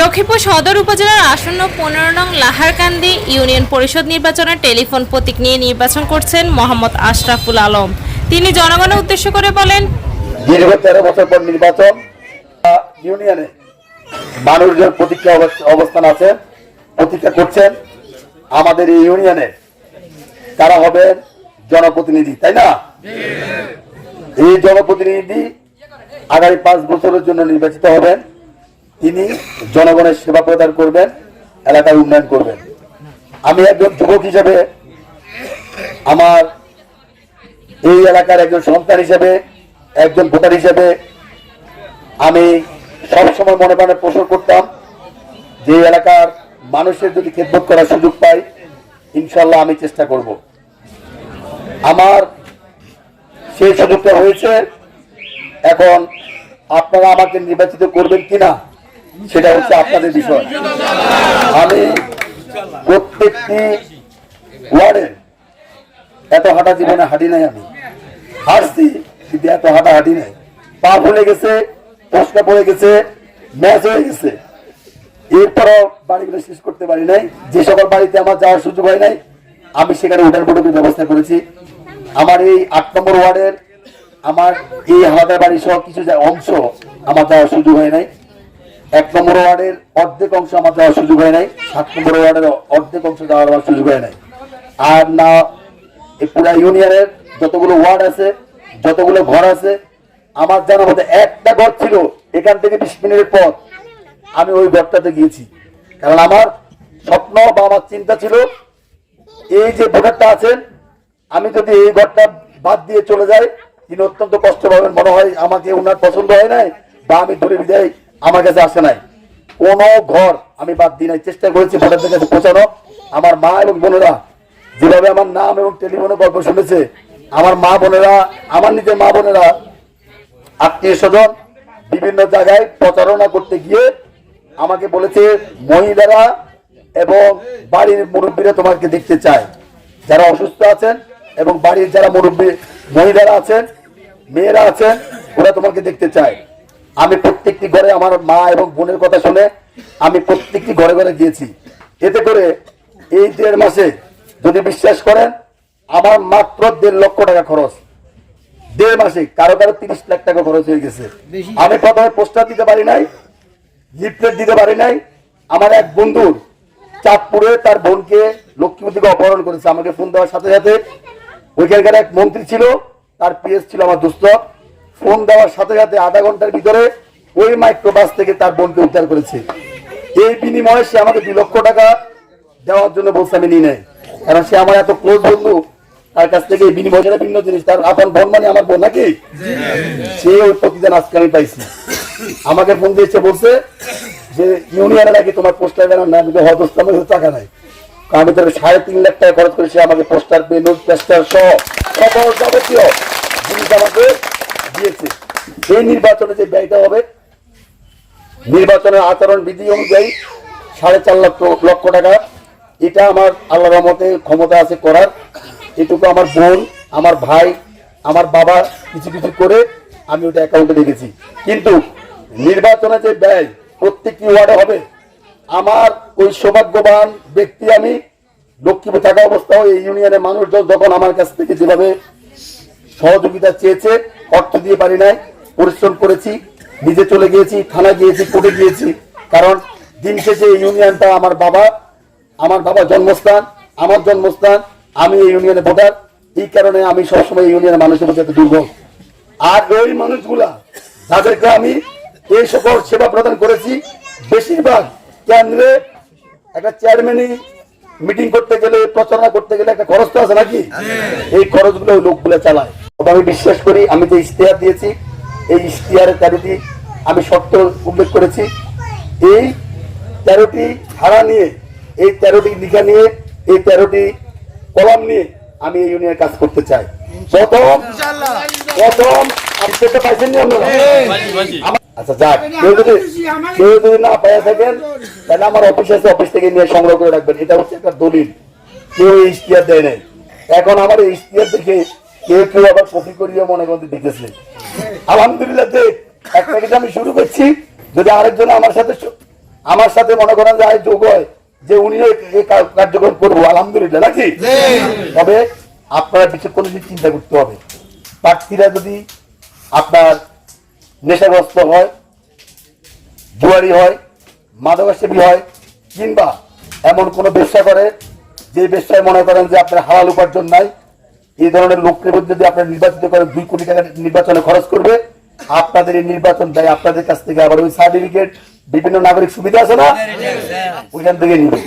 লক্ষ্মীপুর সদর উপজেলার আসন্ন পনেরো নং লাহারকান্দি ইউনিয়ন পরিষদ নির্বাচনের টেলিফোন প্রতীক নিয়ে নির্বাচন করছেন মোহাম্মদ আশরাফুল আলম। তিনি জনগণের উদ্দেশ্য করে বলেন, দীর্ঘ তেরো বছর পর নির্বাচন ইউনিয়নে মানুষজন প্রতীক্ষা অবস্থান আছে, প্রতীক্ষা করছেন। আমাদের এই ইউনিয়নে তারা হবেন? জনপ্রতিনিধি, তাই না? এই জনপ্রতিনিধি আগামী পাঁচ বছরের জন্য নির্বাচিত হবেন। তিনি জনগণের সেবা প্রদান করবেন, এলাকার উন্নয়ন করবেন। আমি একজন যুবক হিসেবে আমার এই এলাকার একজন সন্তান হিসেবে, একজন ভোটার হিসেবে আমি সবসময় মনে মনে পোষণ করতাম যে এলাকার মানুষের যদি খেদমত করার সুযোগ পাই ইনশাল্লাহ আমি চেষ্টা করব। আমার সেই সুযোগটা হয়েছে, এখন আপনারা আমাকে নির্বাচিত করবেন কিনা সেটা হচ্ছে আপনাদের বিষয়। আমি প্রত্যেকটি ওয়ার্ডে এত হাঁটা জীবনে হাঁটি নাই আমি। হাঁটছি, কিন্তু এত হাঁটা হাঁটি নাই। পা ফুলে গেছে পশকা পড়ে গেছে, ম্যাচ হয়ে গেছে। এরপরও বাড়িগুলো শেষ করতে পারি নাই। যে সকল বাড়িতে আমার যাওয়ার সুযোগ হয় নাই, আমি সেখানে উঠান পটকের ব্যবস্থা করেছি। আমার এই আট নম্বর ওয়ার্ডের, আমার এই হালাদার বাড়ি সহ কিছু অংশ আমার যাওয়ার সুযোগ হয় নাই। এক নম্বর ওয়ার্ডের অর্ধেক অংশ আমার যাওয়ার সুযোগ হয় নাই, সাত নম্বর ওয়ার্ডের অর্ধেক অংশ যাওয়ার আমার সুযোগ হয় নাই। আর না পুরা ইউনিয়নের যতগুলো ওয়ার্ড আছে, যতগুলো ঘর আছে, আমার জানা মধ্যে একটা ঘর ছিল এখান থেকে বিশ মিনিটের পর আমি ওই ঘরটাতে গিয়েছি। কারণ আমার স্বপ্ন বা আমার চিন্তা ছিল, এই যে ভোটারটা আছেন, আমি যদি এই ঘরটা বাদ দিয়ে চলে যাই, তিনি অত্যন্ত কষ্ট পাবেন। মনে হয় আমাকে ওনার পছন্দ হয় নাই, বা আমি দূরে বিদায় আমার কাছে আসে নাই। কোন ঘর আমি বাদ দিই নাই। চেষ্টা করেছি ভোটারদের কাছে পৌঁছানো আমার মা এবং বোনেরা যেভাবে আমার নাম এবং টেলিফোনে গল্প শুনেছে, আমার মা বোনেরা, আমার নিজের মা বোনেরা, আত্মীয় স্বজন বিভিন্ন জায়গায় প্রচারণা করতে গিয়ে আমাকে বলেছে, মহিলারা এবং বাড়ির মুরব্বীরা তোমাকে দেখতে চায়। যারা অসুস্থ আছেন এবং বাড়ির যারা মুরব্বী, মহিলারা আছেন, মেয়েরা আছেন, ওরা তোমাকে দেখতে চায়। আমি প্রত্যেকটি ঘরে আমার মা এবং বোনের কথা শুনে আমি প্রত্যেকটি ঘরে ঘরে গিয়েছি। এতে করে এই দেড় মাসে যদি বিশ্বাস করেন আমার মাত্র দেড় লক্ষ টাকা খরচ। দেড় মাসে কারও কারও তিরিশ লাখ টাকা খরচ হয়ে গেছে। আমি প্রথমে পোস্টার দিতে পারি নাই লিফলেট দিতে পারি নাই আমার এক বন্ধুর চাঁদপুরে তার বোনকে লক্ষ্মীপুর থেকে অপহরণ করেছে। আমাকে ফোন দেওয়ার সাথে সাথে ওইখানকার এক মন্ত্রী ছিল তার পিএস ছিল আমার দুস্থ ফোন দেওয়ার সাথে সাথে আধা ঘণ্টার ভিতরে ওই মাইক্রোবাস থেকে তার বোনকে উদ্ধার করেছে। এই বিনিময়ে সে আমাকে দুই লক্ষ টাকা দেওয়ার জন্য বলছে, আমি নিই নাই। কারণ সে আমার এত ক্লোজ বন্ধু, তার কাছ থেকে এই বিনিময়টা ভিন্ন জিনিস, তার আপন বোন মানে আমার বোন নাকি? সে ওই প্রতিদান আজকে আমি পাইছি। আমাকে ফোন দিয়েছে, বলছে যে ইউনিয়নে নাকি তোমার পোস্টার বেনার না, কিন্তু হয়তো আমার টাকা নাই। আমি তাহলে সাড়ে তিন লাখ টাকা খরচ করে সে আমাকে পোস্টার বেলুন পেস্টার সহ সকল যাবতীয় জিনিস আমাকে দিয়েছে। এই নির্বাচনে যে ব্যয়টা হবে, নির্বাচনের আচরণ বিধি অনুযায়ী সাড়ে চার লক্ষ লক্ষ টাকা। এটা আমার আল্লাহ রহমতে ক্ষমতা আছে করার। এটুকু আমার বোন, আমার ভাই, আমার বাবা কিছু কিছু করে আমি ওটা অ্যাকাউন্টে রেখেছি। কিন্তু নির্বাচনে যে ব্যয় প্রত্যেকটি ওয়ার্ডে হবে, আমার ওই সৌভাগ্যবান ব্যক্তি আমি লক্ষ্মীপুর থাকা অবস্থাও এই ইউনিয়নের মানুষজন যখন আমার কাছ থেকে যেভাবে সহযোগিতা চেয়েছে অর্থ দিয়ে পারি নাই পরিশ্রম করেছি নিজে চলে গিয়েছি থানা গিয়েছি কোর্টে গিয়েছি। কারণ দিন শেষে এই ইউনিয়নটা আমার বাবা আমার বাবা জন্মস্থান আমার জন্মস্থান আমি এই ইউনিয়নে ভোটার। এই কারণে আমি সবসময় এই ইউনিয়নের মানুষের এত দুর্বল। আর ওই মানুষগুলা যাদেরকে আমি এই সকল সেবা প্রদান করেছি বেশিরভাগ কেন্দ্রে একটা চেয়ারম্যানই মিটিং করতে গেলে প্রচারণা করতে গেলে একটা খরচ তো আছে নাকি? এই খরচগুলো ওই লোকগুলো চালায়। তবে আমি বিশ্বাস করি আমি যে ইশতেহার দিয়েছি এই ইশতেহারের তেরোটি আমি শর্ত উল্লেখ করেছি। এই তেরোটি ধারা নিয়ে এই তেরোটি লিখা নিয়ে এই তেরোটি কলম নিয়ে আমি এই ইউনিয়নের কাজ করতে চাই। প্রথম প্রথম পাইছেন আমার- আচ্ছা যাক কেউ যদি কেউ যদি না পাইয়া থাকেন তাহলে আমার অফিস আছে অফিস থেকে নিয়ে সংগ্রহ করে রাখবেন। এটা হচ্ছে একটা দলিল। কেউ এই ইশতিয়ার দেয় নাই। এখন আমার এই ইশতিয়ার দেখে কেউ আবার কপি করিয়ে মনে করতে দিতেছে আলহামদুলিল্লাহ একটা কিছু আমি শুরু করছি, যদি আরেকজন আমার সাথে আমার সাথে মনে করেন যে যোগ হয়, যে উনিও এই কার্যক্রম করব, আলহামদুলিল্লাহ, নাকি? তবে আপনারা করে চিন্তা করতে হবে। প্রার্থীরা যদি আপনার নেশাগ্রস্ত হয়, জুয়ারি হয়, মাদকাসেবী হয়, কিংবা এমন কোনো ব্যবসা করে, যে ব্যবসায় মনে করেন যে আপনার হালাল উপার্জন নাই এই ধরনের লোকের মধ্যে যদি আপনার নির্বাচিত করে দুই কোটি টাকা নির্বাচনে খরচ করবে আপনাদের এই নির্বাচন দেয় আপনাদের কাছ থেকে। আবার ওই সার্টিফিকেট বিভিন্ন নাগরিক সুবিধা আছে না? ওইখান থেকে নিবে।